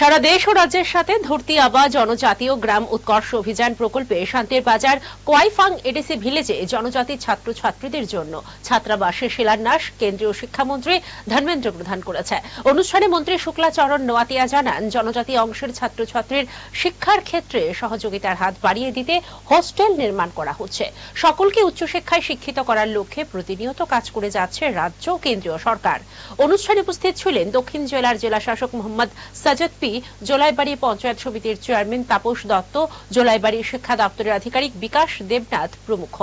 সারা দেশ ও রাজ্যের সাথে ধরতি আবা জনজাতীয় গ্রাম উৎকর্ষ অভিযান প্রকল্পে শান্তির বাজার কোয়াইফাং এডিসি ভিলেজে জনজাতি ছাত্রছাত্রীদের জন্য। ছাত্রাবাসের শিলান্যাস কেন্দ্রীয় শিক্ষামন্ত্রী ধর্মেন্দ্র প্রধান করেছে। অনুষ্ঠানে মন্ত্রী শুক্লাচরণ নোয়াতিয়া জানান, জনজাতি অংশের ছাত্রছাত্রীর শিক্ষার ক্ষেত্রে সহযোগিতার হাত বাড়িয়ে দিতে হোস্টেল নির্মাণ করা হচ্ছে। সকলকে উচ্চশিক্ষায় শিক্ষিত করার লক্ষ্যে প্রতিনিয়ত কাজ করে যাচ্ছে রাজ্য ও কেন্দ্রীয় সরকার। অনুষ্ঠানে উপস্থিত ছিলেন দক্ষিণ জেলার জেলা শাসক মোহাম্মদ সাজদ পি। জোলাইবাড়ি পঞ্চায়েত সমিতির চেয়ারম্যান তাপস দত্ত, জোলাইবাড়ি শিক্ষা দপ্তরের আধিকারিক বিকাশ দেবনাথ প্রমুখ।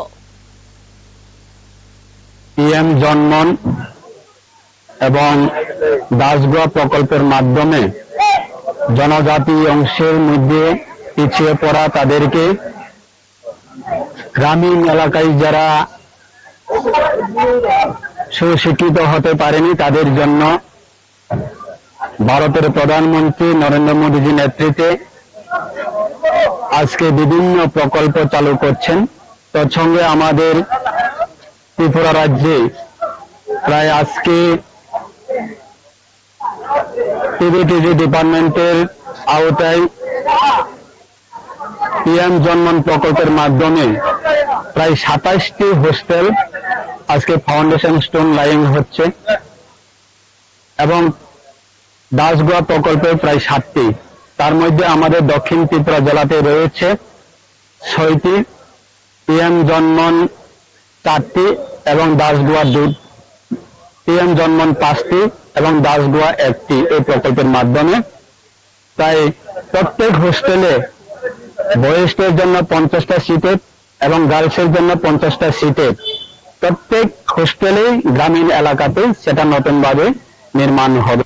পিএম জন্মন এবং দাসগোয়া প্রকল্পের মাধ্যমে জনজাতি অংশের মধ্যে পিছিয়ে পড়া তাদেরকে গ্রামীণ এলাকায় যারা সুশিক্ষিত হতে পারেনি তাদের জন্য ভারতের প্রধানমন্ত্রী নরেন্দ্র মোদীজি নেতৃত্বে আজকে বিভিন্ন প্রকল্প চালু করছেন। তৎসঙ্গে আমাদের ত্রিপুরা রাজ্যে প্রায় আজকে টিভিটিভি ডিপার্টমেন্টের আওতায় পিএম জন্মন প্রকল্পের মাধ্যমে প্রায় সাতাশটি হোস্টেল আজকে ফাউন্ডেশন স্টোন লাইং হচ্ছে। এবং দাসগোয়া প্রকল্পে প্রায় সাতটি। তার মধ্যে আমাদের দক্ষিণ ত্রিপুরা জেলাতে রয়েছে ছয়টি, পিএম জন্মন চারটি এবং দাসগোয়া দুধ পিএম জন্মন পাঁচটি এবং দাসগোয়া একটি এই প্রকল্পের মাধ্যমে। তাই প্রত্যেক হোস্টেলে বয়স্কের জন্য পঞ্চাশটা সিটের এবং গার্লসের জন্য পঞ্চাশটা সিটের প্রত্যেক হোস্টেলেই গ্রামীণ এলাকাতে সেটা নতুনভাবে নির্মাণ হবে।